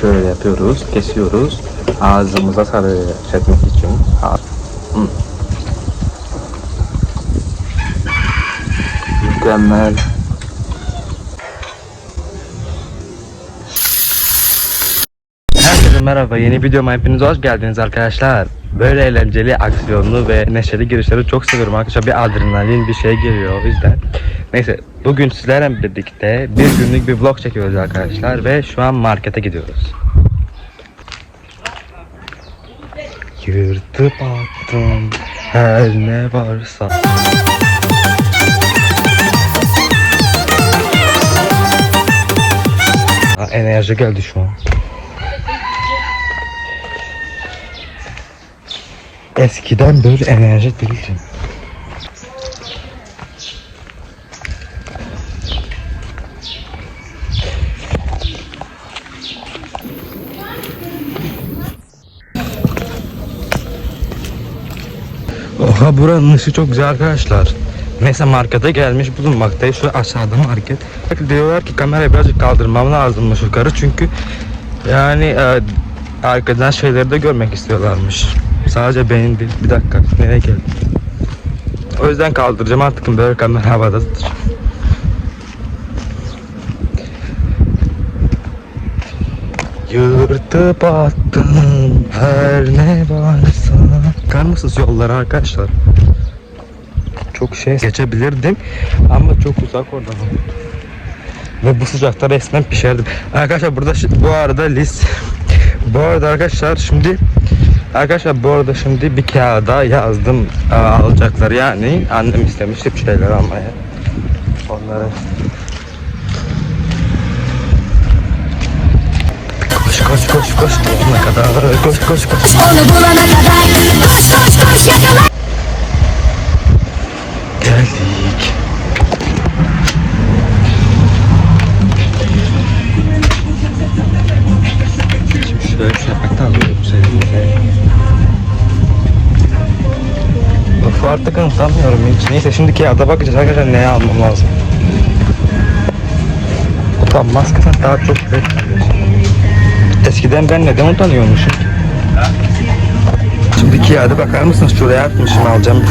şöyle yapıyoruz, kesiyoruz. Ağzımıza sarı etmek için. Hı. Mükemmel. Herkese merhaba. Yeni videoma hepiniz hoş geldiniz arkadaşlar. Böyle eğlenceli, aksiyonlu ve neşeli girişleri çok seviyorum arkadaşlar. Bir adrenalin bir şey geliyor o yüzden. Neyse bugün sizlerle birlikte bir günlük bir vlog çekiyoruz arkadaşlar ve şu an markete gidiyoruz. Yırtıp attım her ne varsa. Enerji geldi şu an. Eskiden böyle enerji değildim. Oha buranın ışığı çok güzel arkadaşlar. Neyse markete gelmiş bulunmaktayız. Şu aşağıda market. Diyorlar ki kamerayı birazcık kaldırmam lazımmış yukarı çünkü yani e, arkadan şeyleri de görmek istiyorlarmış. Sadece benim değil. Bir dakika. Nereye geldim? O yüzden kaldıracağım artık böyle kamera havada tutacağım. Yırtıp attım her ne varsa Bakar mısınız yollara arkadaşlar? Çok şey geçebilirdim ama çok uzak oradan. Ve bu sıcakta resmen pişerdim. Arkadaşlar burada bu arada lis bu arada arkadaşlar şimdi Arkadaşlar bu arada şimdi bir kağıda yazdım e, alacaklar yani annem istemişti bir şeyler almaya. Onları Koş koş koş ne kadar koş koş koş Onu bulana kadar koş koş koş yakala. geldik. Şimdi şöyle sepet alıyorum seninle. Of artık unutamıyorum hiç. Neyse şimdi kağıda bakacağız arkadaşlar neye almam lazım. Utanmazken daha çok güzel. Eskiden ben neden utanıyormuşum? Şimdi kağıda bakar mısınız? Şuraya atmışım alacağım.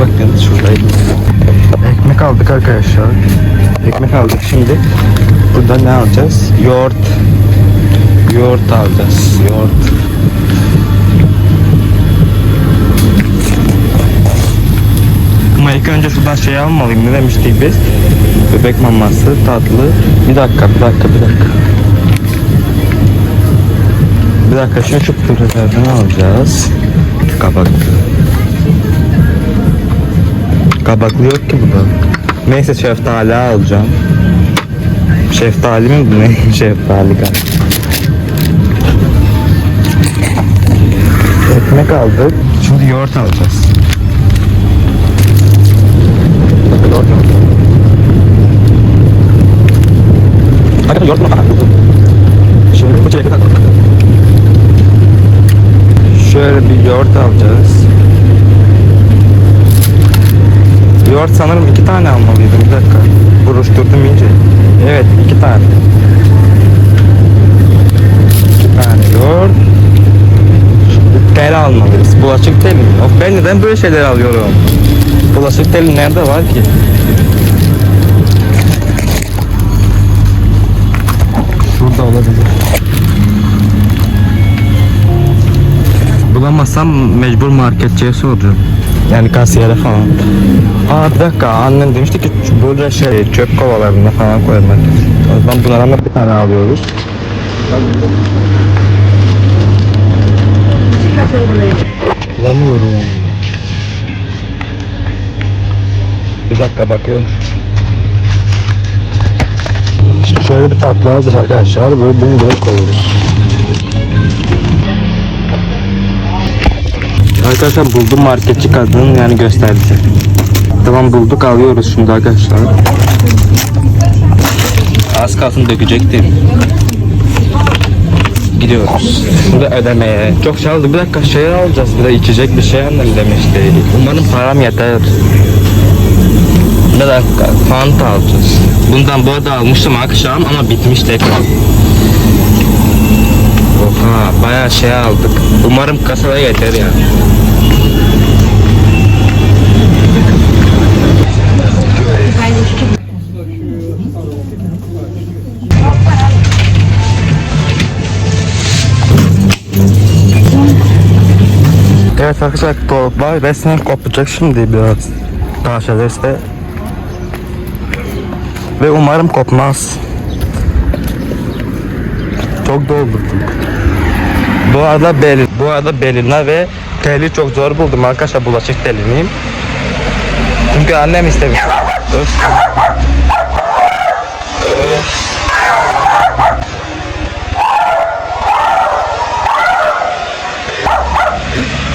Bakın şuradaydı. Ekmek aldık arkadaşlar. Ekmek aldık şimdi. Burada ne alacağız? Yoğurt. Yoğurt alacağız. Yoğurt. Ama ilk önce şuradan şey almalıyım. Ne demiştik biz? Bebek maması, tatlı. Bir dakika, bir dakika, bir dakika. Bir dakika, şimdi şu pürelerden alacağız. Kabaklı. Kabaklı yok ki burada. Neyse şeftali alacağım. Şeftali mi bu ne? şeftali galiba. Ekmek aldık. Şimdi yoğurt alacağız. Bakın yoğurt yoğurt. Yoğurt mu? Şimdi bu çilekli takalım. Şöyle bir yoğurt alacağız. Yoğurt sanırım iki tane almalıydım. Bir dakika. Buruşturdum iyice. Evet iki tane. İki tane yoğurt. Tel almalıyız. Bulaşık teli? Of ben neden böyle şeyler alıyorum? Bulaşık teli nerede var ki? Şurada olabilir. Bulamazsam mecbur marketçiye soracağım. Yani kasiyere falan. Aa bir dakika annem demişti ki böyle şey çöp kovalarında falan koymak. O zaman bunlardan da bir tane alıyoruz. Bulamıyorum. Bir dakika bakıyorum. İşte şöyle bir tatlı alacağız arkadaşlar. Böyle bunu böyle koyuyoruz. Arkadaşlar buldum marketçi kadının yani gösterdi. Tamam bulduk alıyoruz şimdi arkadaşlar. Az kalsın dökecektim. gidiyoruz. Burada ödemeye. Çok şey aldık. Bir dakika şey alacağız. Bir de içecek bir şey annem demişti. Umarım param yeter. Bir dakika. Fanta alacağız. Bundan bu arada almıştım akşam ama bitmiş tekrar. Oha bayağı şey aldık. Umarım kasada yeter ya. Evet arkadaşlar dolaplar resmen kopacak şimdi biraz. Karşılarsa. Ve umarım kopmaz. Çok doldurdum. Bu arada belli, bu arada beline ve teli çok zor buldum arkadaşlar bulaşık telini. Çünkü annem istemiyor.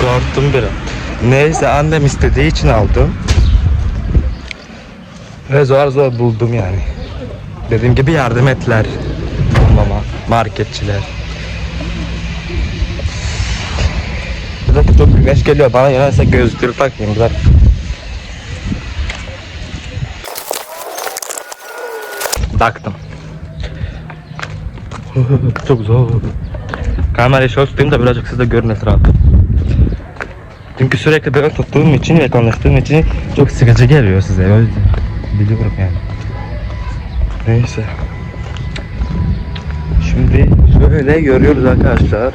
Korktum biraz. Neyse annem istediği için aldım. Ve zor zor buldum yani. Dediğim gibi yardım ettiler. Bulmama, marketçiler. Bir dakika çok güneş geliyor bana yanarsa gözlüğü takayım bir dakika. Taktım. çok zor. Kamerayı şöyle tutayım da birazcık size görün etrafı. Çünkü sürekli böyle tuttuğum için ve konuştuğum için çok sıkıcı geliyor size. O biliyorum yani. Neyse. Şimdi şöyle görüyoruz arkadaşlar.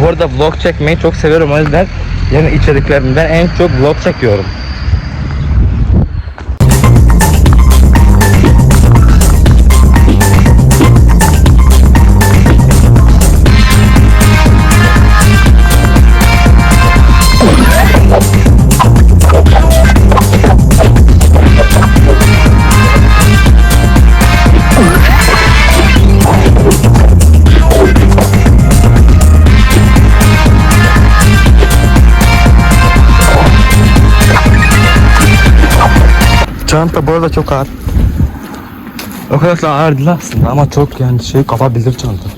Bu arada vlog çekmeyi çok seviyorum o yüzden yani içeriklerimden en çok vlog çekiyorum. Çanta bu arada çok ağır. O kadar da ağır değil aslında ama çok yani şey kapabilir çanta.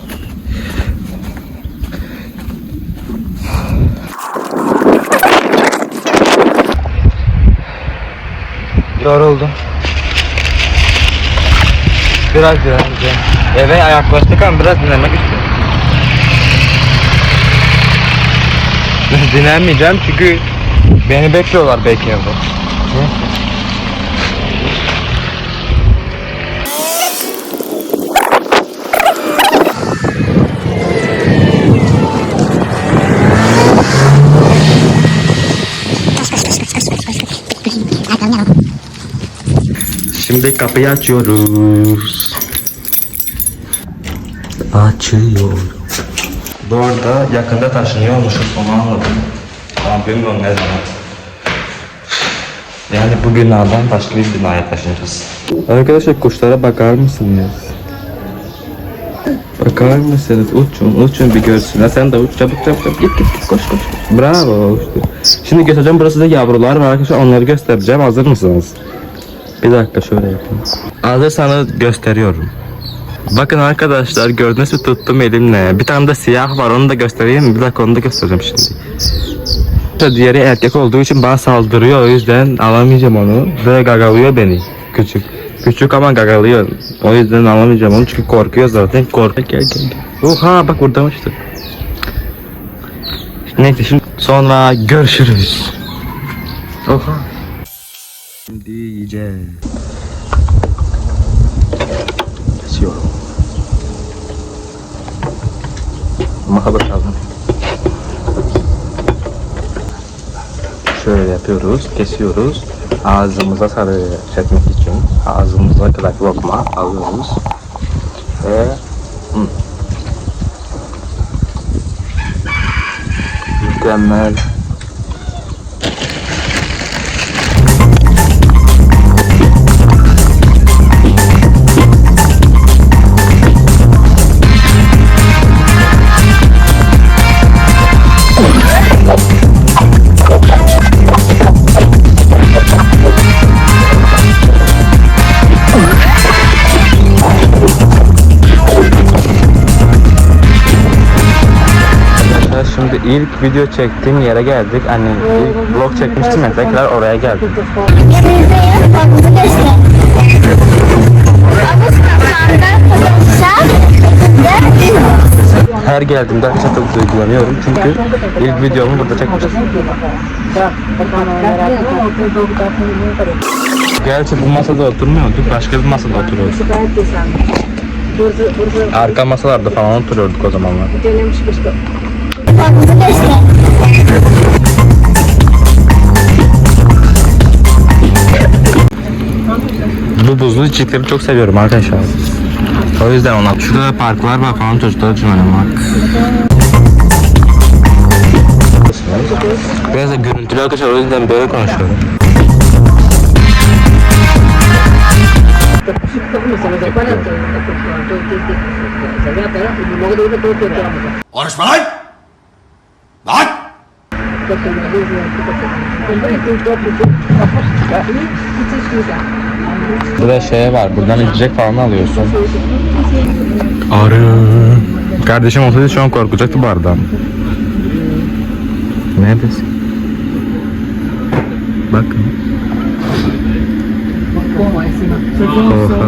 Yoruldum. Biraz dinleneceğim. Eve yaklaştık ama biraz dinlenmek istiyorum. Dinlenmeyeceğim çünkü beni bekliyorlar belki evde. Şimdi kapıyı açıyoruz. Açıyorum. Bu arada yakında taşınıyormuşuz onu anladım. Ama bilmiyorum ne zaman. Yani bu binadan başka bir binaya taşınacağız. Arkadaşlar kuşlara bakar mısınız? Bakar mısınız? Uçun, uçun bir görsünler. Sen de uç, çabuk çabuk çabuk. Git git git, koş koş. Bravo, uçtu. Şimdi göstereceğim, burası da yavrular var arkadaşlar. Onları göstereceğim. Hazır mısınız? Bir dakika şöyle yapayım. Hazırsanız gösteriyorum. Bakın arkadaşlar gördünüz mü tuttum elimle. Bir tane de siyah var onu da göstereyim mi? Bir dakika onu da göstereceğim şimdi. Diğeri erkek olduğu için bana saldırıyor o yüzden alamayacağım onu. Ve gagalıyor beni. Küçük. Küçük ama gagalıyor. O yüzden alamayacağım onu çünkü korkuyor zaten. Korkuyor gel gel. Oha bak buradaymıştı. Neyse şimdi sonra görüşürüz. Oha. Şimdi yiyeceğiz. Kesiyorum. Maha bakalım. Şöyle yapıyoruz, kesiyoruz. Ağzımıza sarı çekmek için ağzımıza kadar lokma alıyoruz. Ve mükemmel ilk video çektiğim yere geldik. Hani ilk vlog çekmiştim ya tekrar oraya geldik. Her geldiğimde arkadaşlar çok duygulanıyorum çünkü ilk videomu burada çekmiştim. Gerçi bu masada oturmuyorduk, başka bir masada oturuyoruz. Arka masalarda falan oturuyorduk o zamanlar. Bakımı göster. Bu buzlu içecekleri çok seviyorum arkadaşlar. O yüzden ona. Şurada da parklar var falan çocuklar için oynamak. Biraz da görüntülü arkadaşlar o yüzden böyle konuşuyorum. Konuşma lan! Lan! Burada şey var, buradan içecek falan alıyorsun. Arı. Kardeşim olsaydı şu an korkacaktı bardan. Neredesin? Bakın. Oha.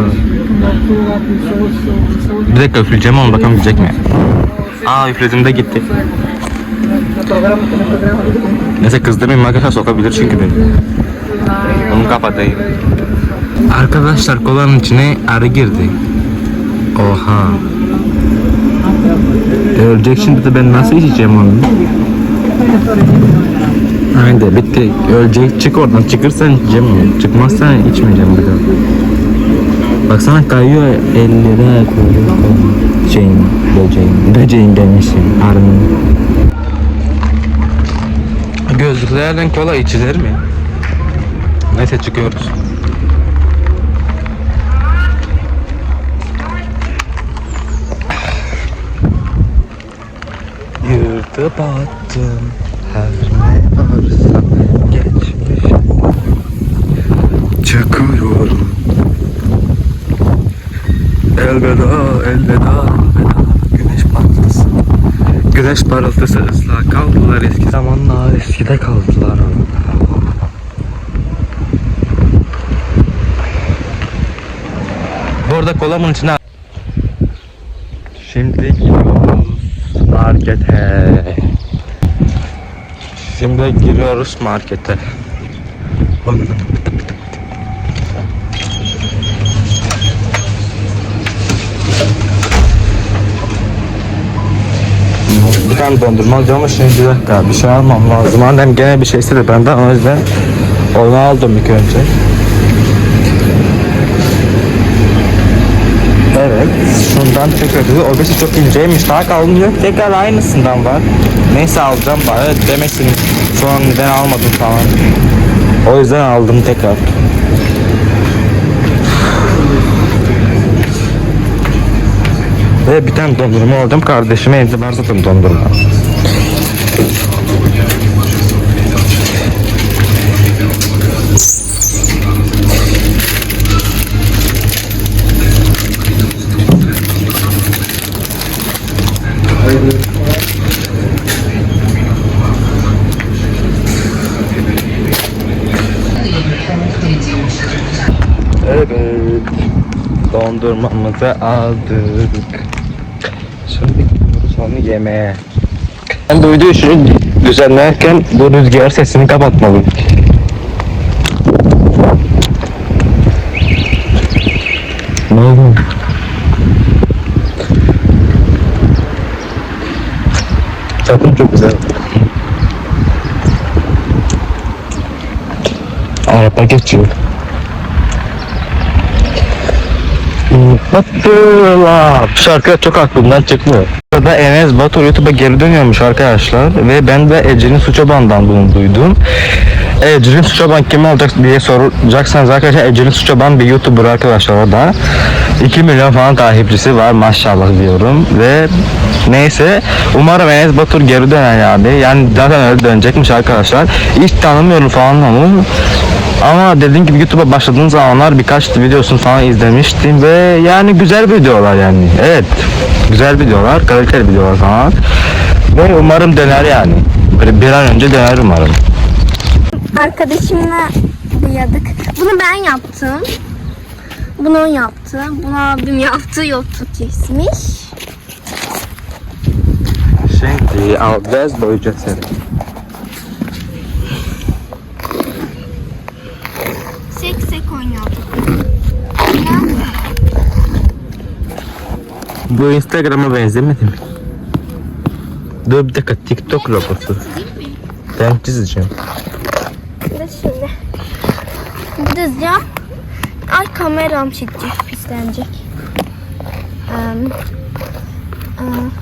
Bir dakika üfleyeceğim ama bakalım gidecek mi? Aa üflediğimde gitti. Neyse kızdırmayayım arkadaşlar sokabilir çünkü beni. Onu kapatayım. Arkadaşlar kolanın içine arı girdi. Oha. E, ölecek şimdi de ben nasıl içeceğim onu? Haydi bitti. Ölecek. Çık oradan. Çıkırsan içeceğim onu. Çıkmazsan içmeyeceğim bir daha. Baksana kayıyor ellere koyuyor. Şeyin, böceğin. Böceğin demişim. Arının. Gözlüklerden kola içilir mi? Neyse çıkıyoruz. Yurda battım her ne varsa geçmiş Çıkıyorum Elveda elveda Güneş parıltısı ıslak kaldılar eski zamanlar eskide kaldılar Bu arada kolamın içine Şimdi gidiyoruz markete. Şimdi giriyoruz markete. Bir tane dondurma alacağım şimdi bir dakika bir şey almam lazım. Annem gene bir şey istedi benden o yüzden onu aldım ilk önce. Evet, şundan tekrar dedi. O birisi çok inceymiş. Daha kalın yok. Tekrar aynısından var. Neyse alacağım bari demesin. Sonra neden almadım falan. O yüzden aldım tekrar. Ve bir tane dondurma aldım. Kardeşime evde var zaten dondurma. Evet. Dondurmamızı aldık. Onu yemeğe. Ben bu videoyu şunu düzenlerken bu rüzgar sesini kapatmalıyım. Ne oldu? Tadım çok güzel. Araba geçiyor. Battılar. Şarkı çok aklımdan çıkmıyor. Burada Enes Batur YouTube'a geri dönüyormuş arkadaşlar ve ben de Ece'nin Suçoban'dan bunu duydum. Ece'nin Suçoban kim olacak diye soracaksanız arkadaşlar Ece'nin Suçoban bir YouTuber arkadaşlar o da. 2 milyon falan takipçisi var maşallah diyorum ve neyse umarım Enes Batur geri döner yani. Yani zaten öyle dönecekmiş arkadaşlar. Hiç tanımıyorum falan onu. Ama dediğim gibi YouTube'a başladığım zamanlar birkaç videosunu falan izlemiştim ve yani güzel videolar yani. Evet. Güzel videolar, kaliteli videolar falan. Ve umarım döner yani. Böyle bir an önce döner umarım. Arkadaşımla boyadık. Bunu ben yaptım. Bunu o yaptı. Bunu abim yaptı. YouTube kesmiş. Şimdi alacağız boyayacağız seni. Sek sek oynuyorduk. Bu Instagram'a benzemedi mi? Dur bir dakika TikTok logosu. Ben çizeceğim. Şimdi. Dizeceğim. Ay kameram çekecek, pislenecek. Um, um,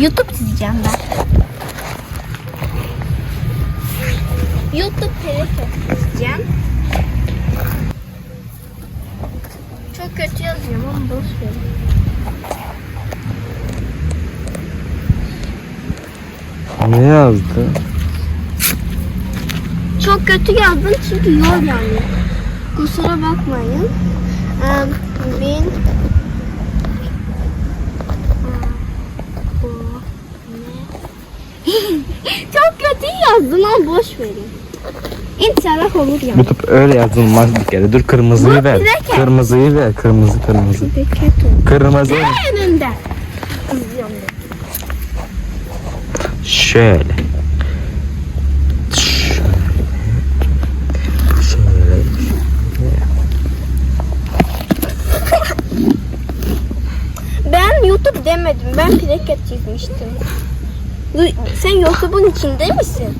YouTube çizeceğim ben. YouTube telefon çizeceğim. Çok kötü yazıyorum ama boş verin. Ne yazdı? Çok kötü yazdım çünkü yol yani. Kusura bakmayın. Ee, bin Çok kötü yazdım ama boş verin. İnşallah olur yani. YouTube öyle yazılmaz bir kere. Dur kırmızıyı ver. Kırmızıyı ver. Kırmızı kırmızı. Kırmızı. Önünde. İzliyorum ben. Şöyle. Ben YouTube demedim. Ben plaket çizmiştim. Sen YouTube'un içinde misin?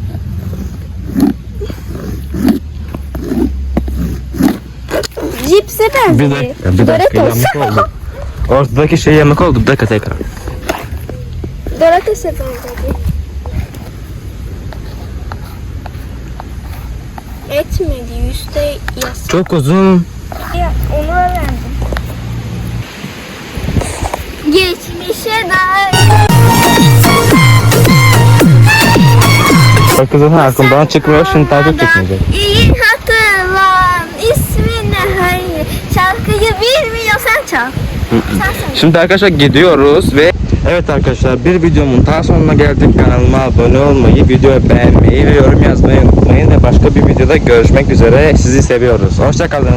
Cipse Bir benziyor. dakika, bir dakika Doritos. yamuk oldu. Ortadaki şey yamuk oldu. Bir dakika tekrar. Doritos'a benzedi. Etmedi. Yüzde yaz. Çok uzun. Ya, onu öğrendim. Geçmişe dair. Bak kızın aklımdan çıkmıyor. Şimdi takip çekmeyecek. İyi bilmiyorsan çal. Şimdi arkadaşlar gidiyoruz ve Evet arkadaşlar bir videomun daha sonuna geldik. Kanalıma abone olmayı, videoyu beğenmeyi ve yorum yazmayı unutmayın. Ve başka bir videoda görüşmek üzere. Sizi seviyoruz. Hoşçakalın.